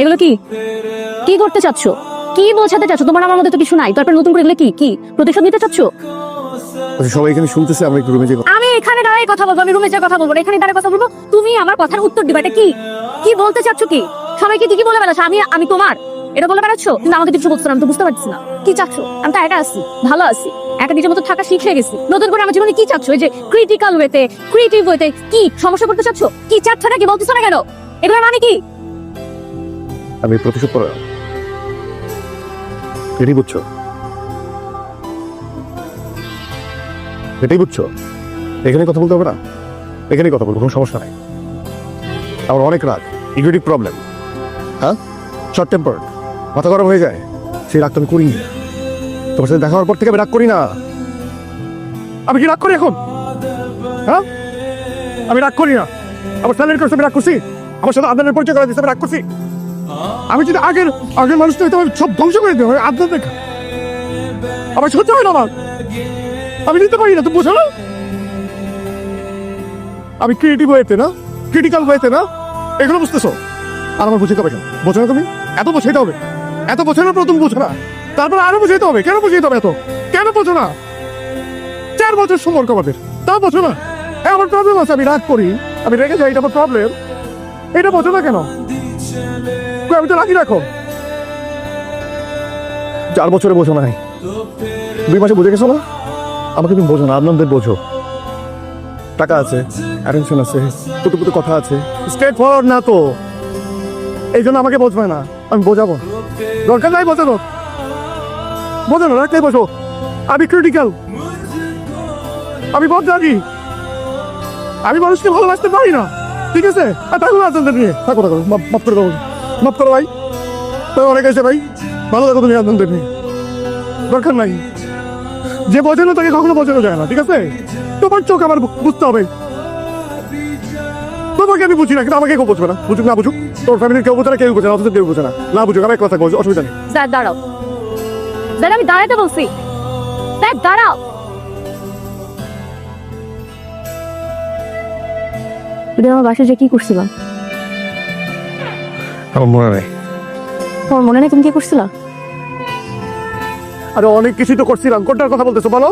এগুলো কি? কি করতে চাচ্ছ? কি বোঝাতে চাচ্ছ? তোমার আমার মধ্যে তো কিছু নাই। তারপর নতুন করে এগুলো কি? কি? প্রতিশোধ নিতে চাচ্ছ? আচ্ছা সবাই এখানে শুনতেছে আমরা একটু রুমে যে আমি এখানে কথা বলব আমি রুমে যা কথা বলব এখানে দাঁড়ায় কথা বলব। তুমি আমার কথার উত্তর দিবা। এটা কি? কি বলতে চাচ্ছ কি? সবাইকে ঠিকই বলে বেড়াচ্ছ। আমি আমি তোমার। এটা বলে বেড়াচ্ছ? কিন্তু আমাকে কিছু বলছো না আমি তো বুঝতে পারছি না। কি চাচ্ছ? আমি তো একা আছি ভালো আছি। একা নিজের মতো থাকা শিখে গেছি। নতুন করে আমার জীবনে কি চাচ্ছ? এই যে ক্রিটিক্যাল ওয়েতে ক্রিয়েটিভ ওয়েতে কি সমস্যা করতে চাচ্ছ? কি চাচ্ছ না কি বলতেছো না কেন? এগুলোর মানে কি? আমি প্রতিশোধ করে এটাই বুঝছ? এটাই বুঝছ? এখানে কথা বলতে হবে না? এখানেই কথা বলব, কোনো সমস্যা নাই। আমার অনেক রাগ ইগুইটিভ প্রবলেম হ্যাঁ? শর্ট টেম্পার মাথা গরম হয়ে যায়। সেই রাগ তো আমি করিনি। তোমার সাথে দেখা হওয়ার পর থেকে আমি রাগ করি না। আমি কি রাগ করি এখন? হ্যাঁ? আমি রাগ করি না। আমার স্যালারি করছে আমি রাগ করছি। আমার সাথে আদানের পরিচয় করে দিচ্ছে আমি রাগ করছি। আমি যদি আগের আগের মানুষটা হইতে সব ধ্বংস করে দেবো আদান দেখা। আমার সহ্য হয় না আমার। আমি নিতে পারি না, তুমি বোঝো না? আমি ক্রিয়েটিভ হয়েতে না ক্রিটিক্যাল হয়েতে না, এগুলো বুঝতেছো? আর আমার বুঝতে হবে কেন? বোঝো না তুমি? এত বোঝাইতে হবে। এত বোঝানোর পর তুমি বোঝো না। তারপর আরও বুঝাইতে হবে। কেন বুঝাইতে হবে এত? কেন বোঝো না? চার বছর সম্পর্ক আমাদের। তা বোঝো না। হ্যাঁ আমার প্রবলেম আছে, আমি রাগ করি। আমি রেগে যাই, এটা আমার প্রবলেম এটা বোঝো না কেন? আমি তো রাখি চার বছরে বোঝো নাই। দুই মাসে বুঝে গেছো না? আমাকে তুমি বোঝো না আনন্দের বোঝো। টাকা আছে অ্যাটেনশন আছে পুতু পুতু কথা আছে। স্ট্রেট ফরওয়ার্ড না তো। এই জন্য আমাকে বোঝবে না। আমি বোঝাবো। দরকার নাই বোঝানো বোঝানো রাখতে বোঝো আমি ক্রিটিক্যাল আমি বহুত রাগি আমি মানুষকে ভালোবাসতে পারি না। ঠিক আছে? আর থাকুন আপনাদের নিয়ে থাকো থাকো। মাফ করে দেবো মাফ করো ভাই। তাই অনেক আছে ভাই। ভালো থাকো তুমি আপনাদের নিয়ে দরকার নাই। যে বোঝে না তাকে কখনো বোঝানো যায় না ঠিক আছে? তোমার চোখ আমার বুঝতে হবে। তোমাকে আমি বুঝি না কিন্তু আমাকে কেউ বুঝবে না। বুঝুক না বুঝুক তোর ফ্যামিলির কেউ বোঝে না কেউ বোঝে না অথচ কেউ বোঝে না। না বুঝুক আমি কথা বলছি অসুবিধা নেই। স্যার দাঁড়াও। স্যার আমি দাঁড়াতে বলছি। স্যার দাঁড়াও। আমার বাসায় যে কি করছিলাম আমার মনে নেই। তোমার মনে নেই তুমি কি করছিলা? আরে অনেক কিছুই তো করছিলাম। কোনটার কথা বলতেছো বলো?